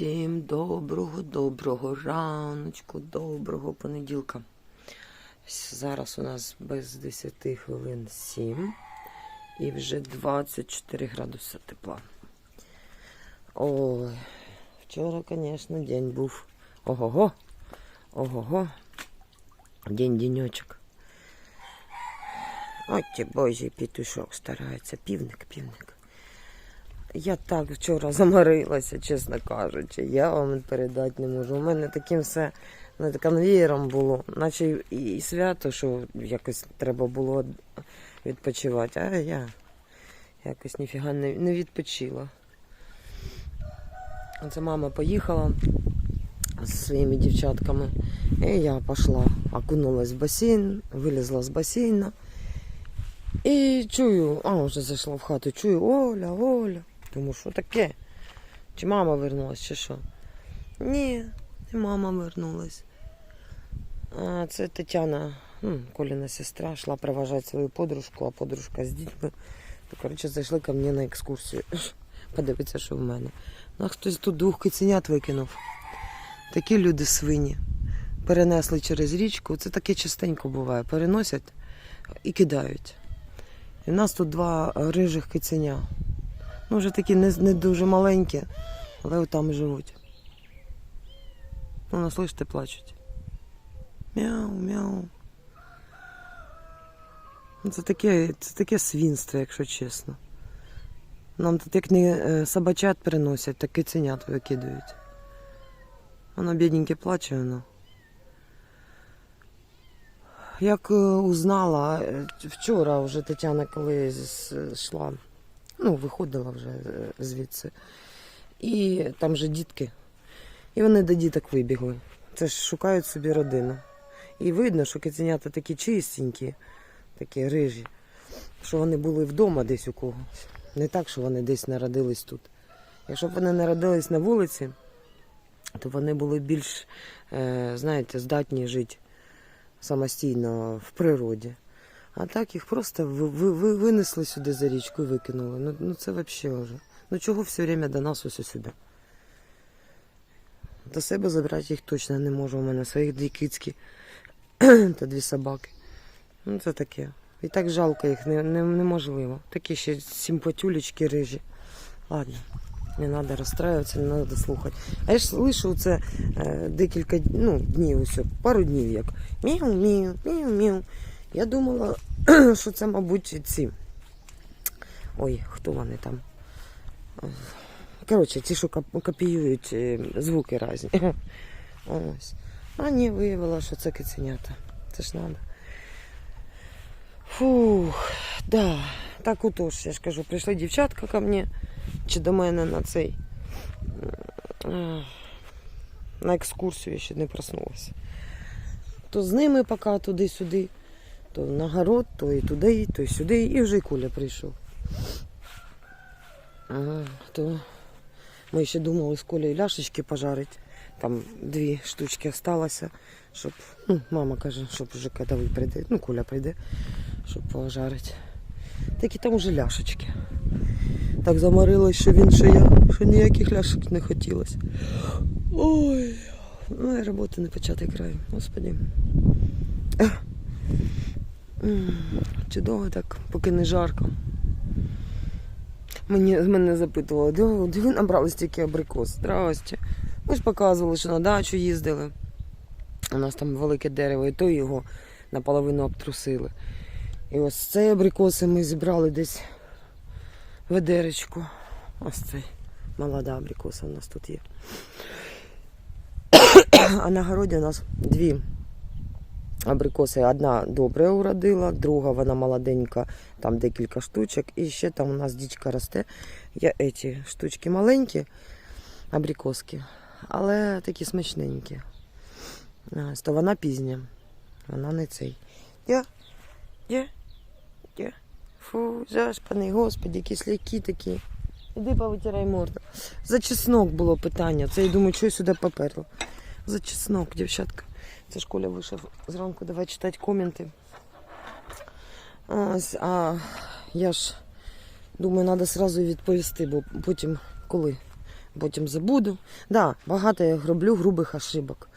Всім доброго, доброго раночку, доброго понеділка. Зараз у нас без 10 хвилин 7 і вже 24 градуси тепла. Ой, вчора, звісно, день був. Ого-го, ого-го. День денечок. Ой, ті божий петушок старається. Півник, півник. Я так вчора замарилася, чесно кажучи. Я вам передати не можу. У мене таким все над конвієром було, наче і, свято, що якось треба було відпочивати. А я якось ніфіга не, не відпочила. Оце мама поїхала з своїми дівчатками. І я пішла, окунулась в басейн, вилізла з басейна. І чую, а вже зайшла в хату, чую, Оля, Оля. Думаю, що таке? Чи мама вернулась, чи що? Ні, не мама вернулась. А це Тетяна, ну, Коліна сестра, йшла проважати свою подружку, а подружка з дітьми. То, коротше, зайшли ко мені на екскурсію. Подивитися, що в мене. Ну, а хтось тут двох киценят викинув. Такі люди свині. Перенесли через річку. Це таке частенько буває. Переносять і кидають. І в нас тут два рижих киценя. Ну, вже такі не, не дуже маленькі, але там живуть. Ну, слышите, плачуть. Мяу, мяу. Ну, Це таке, це таке свінство, якщо чесно. Нам тут як не е, собачат приносять, так киценят викидають. Воно бідненьке плаче, воно. Як е, узнала, е, вчора вже Тетяна, коли йшла, ну, виходила вже е, звідси. І там же дітки. І вони до діток вибігли. Це ж шукають собі родину. І видно, що киценята такі чистенькі, такі рижі, що вони були вдома десь у когось. Не так, що вони десь народились тут. Якщо б вони народились на вулиці, то вони були більш, е, знаєте, здатні жити самостійно в природі. А так їх просто ви, ви, ви винесли сюди за річку і викинули. Ну, ну це взагалі вже. Ну чого все время до нас ось сюди? До себе забрати їх точно не можу. У мене своїх дві кицькі та дві собаки. Ну це таке. І так жалко їх, не, не, неможливо. Такі ще симпатюлечки рижі. Ладно, не треба розстраюватися, не треба слухати. А я ж слышу це е, декілька ну, днів, ось, пару днів як. Міу-міу, міу-міу. Я думала, що це, мабуть, ці. Ой, хто вони там? Коротше, ті, що копіюють е, звуки різні. Ось. А ні, виявила, що це киценята. Це ж треба. Фух, да. Так отож, я ж кажу, прийшла дівчатка ко мені, чи до мене на цей. е, На екскурсію я ще не проснулася. То з ними поки туди-сюди, то на город, то і туди, то і сюди, і вже й Коля прийшов. Ага, то ми ще думали з Колею ляшечки пожарити. Там дві штучки осталося, щоб, ну, мама каже, щоб вже коли прийде, ну, Коля прийде, щоб пожарити. Такі там вже ляшечки. Так заморилась, що він, що я, що ніяких ляшок не хотілося. Ой, ну і роботи не початий край, господі. Чудово так, поки не жарко. Мені, мене запитували, де, де ви набрали стільки абрикос? Здрасте. Ми ж показували, що на дачу їздили. У нас там велике дерево, і то його наполовину обтрусили. І ось цей абрикоси ми зібрали десь ведеречку. Ось цей молода абрикоса у нас тут є. А на городі у нас дві абрикоси. Одна добре уродила, друга вона молоденька, там декілька штучок. І ще там у нас дічка росте. Я ці штучки маленькі, абрикоски, але такі смачненькі. То вона пізня. Вона не цей. Я, я, я. Фу, зашпаний, господі, кисляки такі. Іди повитирай морду. За чеснок було питання. Це я думаю, що я сюди поперло. За чеснок, дівчатка. Це школя вийшов зранку, давай читати коменти. Ось, а я ж думаю, треба одразу відповісти, бо потім коли потім забуду. Да, багато я роблю грубих ошибок.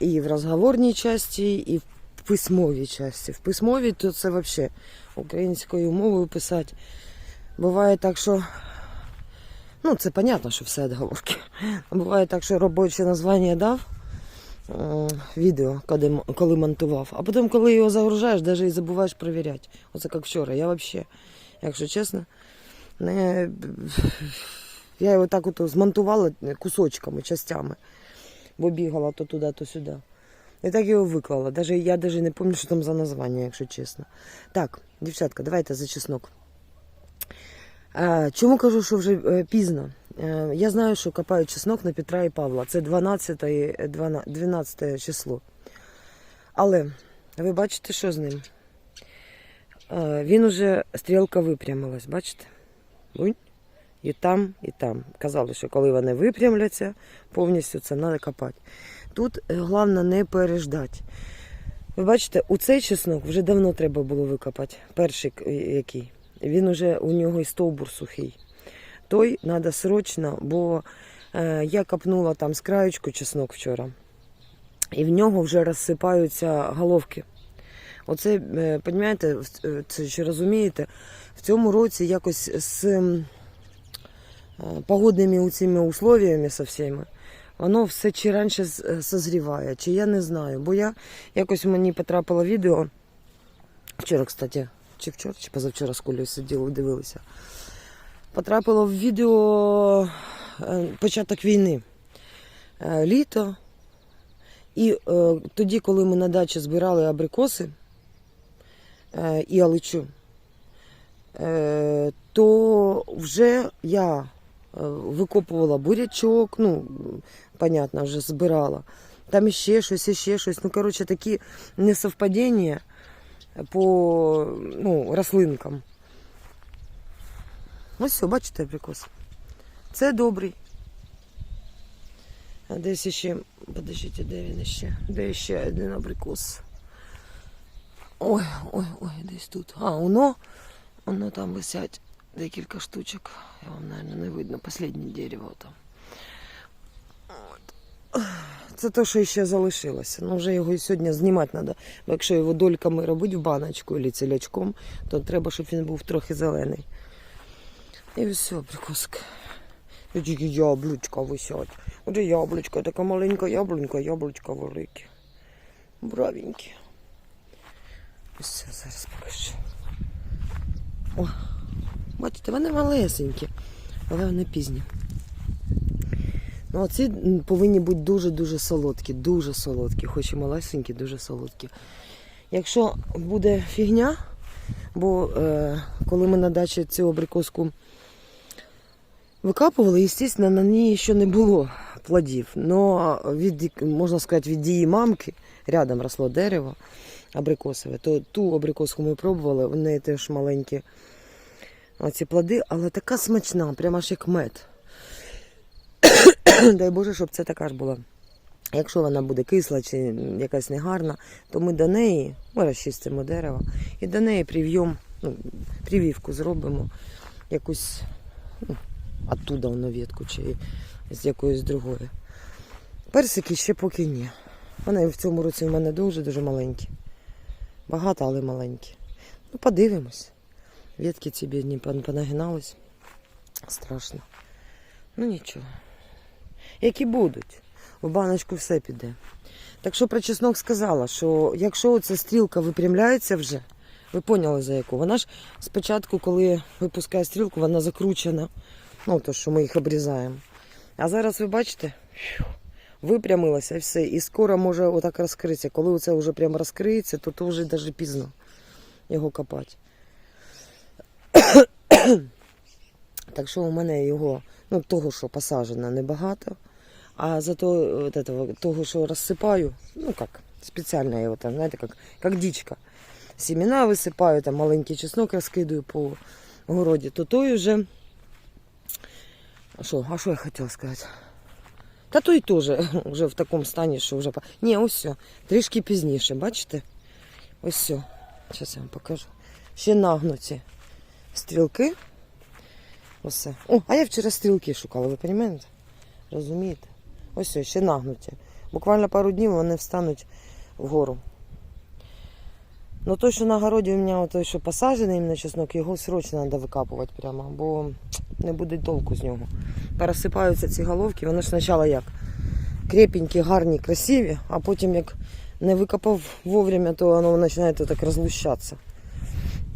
І в розговорній часті, і в письмовій часті. В письмовій то це взагалі українською мовою писати. Буває так, що. Ну, це понятно, що все відговорки. Буває так, що робоче названня дав відео, коли, коли монтував, а потім, коли його загружаєш, навіть і забуваєш перевіряти. Оце як вчора. Я взагалі, якщо чесно, не... я його так от змонтувала кусочками, частями, бо бігала то туди, то сюди. І так його виклала. Даже, я навіть не пам'ятаю, що там за названня, якщо чесно. Так, дівчатка, давайте за чеснок. А, чому кажу, що вже е, пізно? Е, я знаю, що копають чеснок на Петра і Павла. Це 12, е, 12, 12 число. Але ви бачите, що з ним? Е, він уже стрілка випрямилась, бачите? І там, і там. Казали, що коли вони випрямляться, повністю це треба копати. Тут е, головне не переждати. Ви бачите, у цей чеснок вже давно треба було викопати. Перший е, який. Він уже у нього і стовбур сухий. Той треба срочно, бо е, я копнула там з краєчку чеснок вчора, і в нього вже розсипаються головки. Оце, е, розумієте, це чи розумієте, в цьому році якось з е, погодними цими условиями со всіми, воно все чи раніше е, созріває, чи я не знаю. Бо я якось мені потрапило відео вчора, кстати, чи вчора, чи позавчора з Колею сиділи, дивилися. Потрапило в відео е, початок війни. Е, Літо. І е, тоді, коли ми на дачі збирали абрикоси і аличу, то вже я викопувала бурячок, ну, понятно, вже збирала. Там іще щось, іще щось. Ну, коротше, такі несовпадіння по ну, рослинкам. Ось все, бачите, абрикос. Це добрий. А десь ще, подождіть, де він ще? Де ще один абрикос? Ой, ой, ой, десь тут. А, воно, воно там висять декілька штучок. Я вам, мабуть, не видно. Последнє дерево там. Це те, що ще залишилося. Ну, вже його і сьогодні знімати треба. Бо якщо його дольками робити в баночку або цілячком, то треба, щоб він був трохи зелений. І все, прикуска. Тільки яблучка висять. Оце яблучко, така маленька яблунька, яблучка велике. Бравенькі. Ось зараз покажу. О, бачите, вони малесенькі, але вони пізні. Ну, оці повинні бути дуже-дуже солодкі, дуже солодкі, хоч і малесенькі, дуже солодкі. Якщо буде фігня, бо е, коли ми на дачі цю абрикоску викапували, звісно, на ній ще не було плодів. Но від, можна сказати, від дії мамки рядом росло дерево абрикосове, то ту абрикоску ми пробували, в неї теж маленькі оці плоди, але така смачна, прямо аж як мед. Дай Боже, щоб це така ж була. Якщо вона буде кисла чи якась негарна, то ми до неї, ми розчистимо дерево, і до неї прив'єм, ну, привівку зробимо якусь ну, оттуда воно ветку чи з якоїсь другої. Персики ще поки ні. Вони в цьому році в мене дуже-дуже маленькі. Багато, але маленькі. Ну, подивимось. Ветки ці бідні пон- понагинались. Страшно. Ну нічого. Які будуть. В баночку все піде. Так що про чеснок сказала, що якщо ця стрілка випрямляється вже, ви поняли за яку? Вона ж спочатку, коли випускає стрілку, вона закручена. Ну, то, що ми їх обрізаємо. А зараз ви бачите, фью, випрямилася і все. І скоро може отак розкритися. Коли це вже прямо розкриється, то, то вже навіть пізно його копати. так що у мене його, ну, того, що посаджено, небагато. А зато от этого, того, що розсипаю, ну як, спеціально його там, знаєте, як, як дичка. Семена висипаю, там маленький чеснок розкидаю по городі, то той вже. А що, а що я хотіла сказати? Та той теж вже в такому стані, що вже. Ні, ось все. Трішки пізніше, бачите? Ось все. Зараз я вам покажу. Ще нагнуті стрілки. Осе. О, а я вчора стрілки шукала, ви розумієте? Розумієте? Ось ось, ще нагнуті. Буквально пару днів вони встануть вгору. Ну той, що на городі у мене той, що посаджений на чеснок, його срочно треба викапувати прямо, бо не буде толку з нього. Пересипаються ці головки, вони ж спочатку як крепенькі, гарні, красиві, а потім як не викопав вовремя, то воно починає так розлущатися.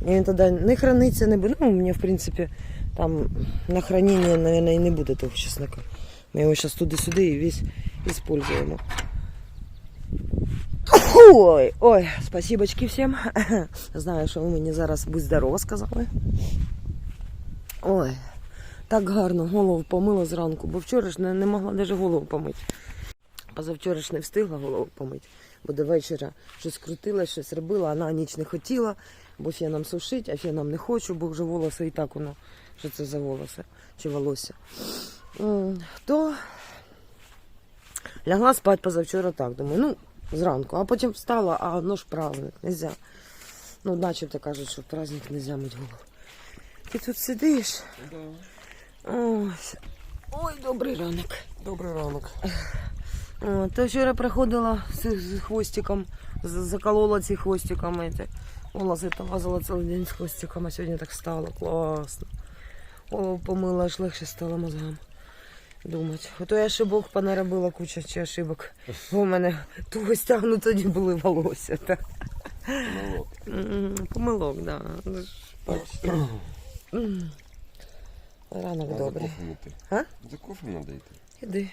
І він тоді не храниться, не буде. Ну, у мене, в принципі, там на хранення, мабуть, і не буде того чеснока. Ми його зараз туди-сюди і весь используємо. Ой, ой, спасибочки всім. Знаю, що ви мені зараз будь здорова сказали. Ой, так гарно голову помила зранку, бо вчора ж не, не могла навіть голову помити. Позавчора ж не встигла голову помити, бо до вечора щось крутила, щось робила, а на ніч не хотіла, бо феном сушить, а феном не хочу, бо вже волоси і так воно. Що це за волоси чи волосся? То лягла спати позавчора так. Думаю, ну, зранку, а потім встала, а ну ж праздник, нельзя. Ну, начебто кажуть, що в праздник нельзя мити голову. Ти тут сидиш. Ось. Ой, добрий ранок. Добрий ранок. О, то вчора приходила з, хвостиком, заколола ці хвостиками. Це. Волоси та лазила цілий день з хвостиком, а сьогодні так стало класно. Голову помила, аж легше стало мозгам думати. Ото я ошибок понаробила куча чи ошибок. Бо в мене туго стягну тоді були волосся. Так. Помилок, так. Да. М. Ранок добрий. За кофе не йти. А? За кофе треба йти. Іди.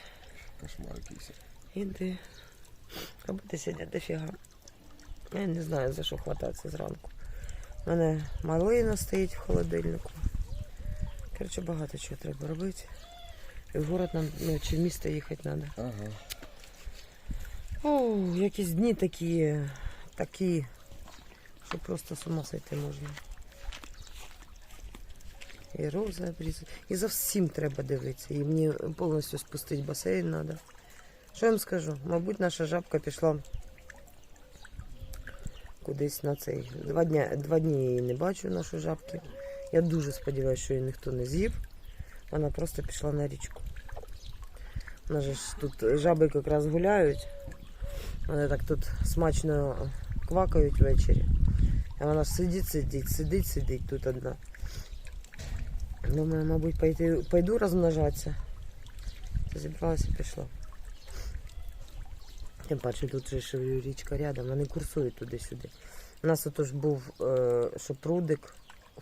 Кошмар якийсь. Іди. Роботи сидять дофіга. Я не знаю, за що хвататися зранку. У мене малина стоїть в холодильнику. Коротше, багато чого треба робити. В город нам, ну, чи в місто їхати треба. Ага. О, якісь дні такі, такі, що просто з ума сойти можна. І рози обрізати. І за всім треба дивитися. І мені повністю спустити басейн треба. Що я вам скажу? Мабуть, наша жабка пішла кудись на цей. Два, дня, два дні я її не бачу, нашої жабки. Я дуже сподіваюся, що її ніхто не з'їв. Вона просто пішла на річку. У нас же ж тут жаби якраз гуляють. Вони так тут смачно квакають ввечері. А вона сидить, сидить, сидить, сидить тут одна. Думаю, мабуть, пойти, пойду розмножатися. Зібралася і пішла. Тим паче тут же річка рядом, вони курсують туди-сюди. У нас отож був е, що прудик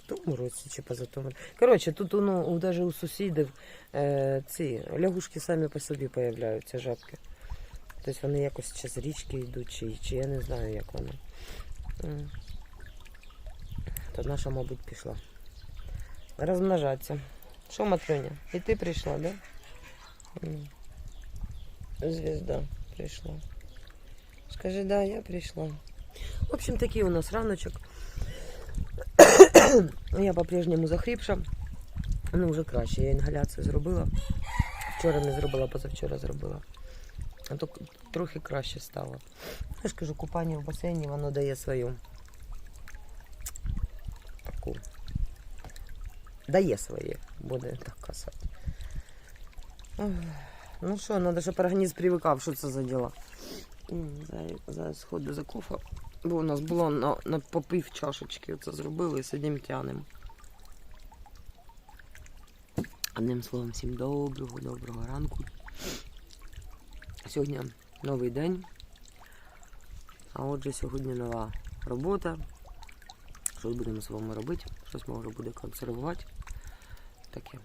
тому році чи позатому. Коротше, тут ну, навіть у сусідів е, ці лягушки самі по собі появляються, жабки. Тобто вони якось чи з річки йдуть, чи, чи я не знаю, як воно. М. То наша, мабуть, пішла. Розмножатися. Що, Матрюня? І ти прийшла, да? М. Звезда прийшла. Скажи, да, я прийшла. В общем, такий у нас раночок. Я по-прежньому захріпша. Ну, вже краще. Я інгаляцію зробила. Вчора не зробила, позавчора зробила. А то трохи краще стало. Я ж кажу, купання в басейні воно дає свою таку. Дає своє, буде так казати. Ну що, треба, щоб організм привикав, що це за діла. М, Зараз, сходу за кофе. Бо у нас було на, на попив чашечки. Оце зробили і сидимо тянемо. Одним словом, всім доброго, доброго ранку. Сьогодні новий день. А отже, сьогодні нова робота. Щось будемо з вами робити. Щось може буде консервувати. Таке.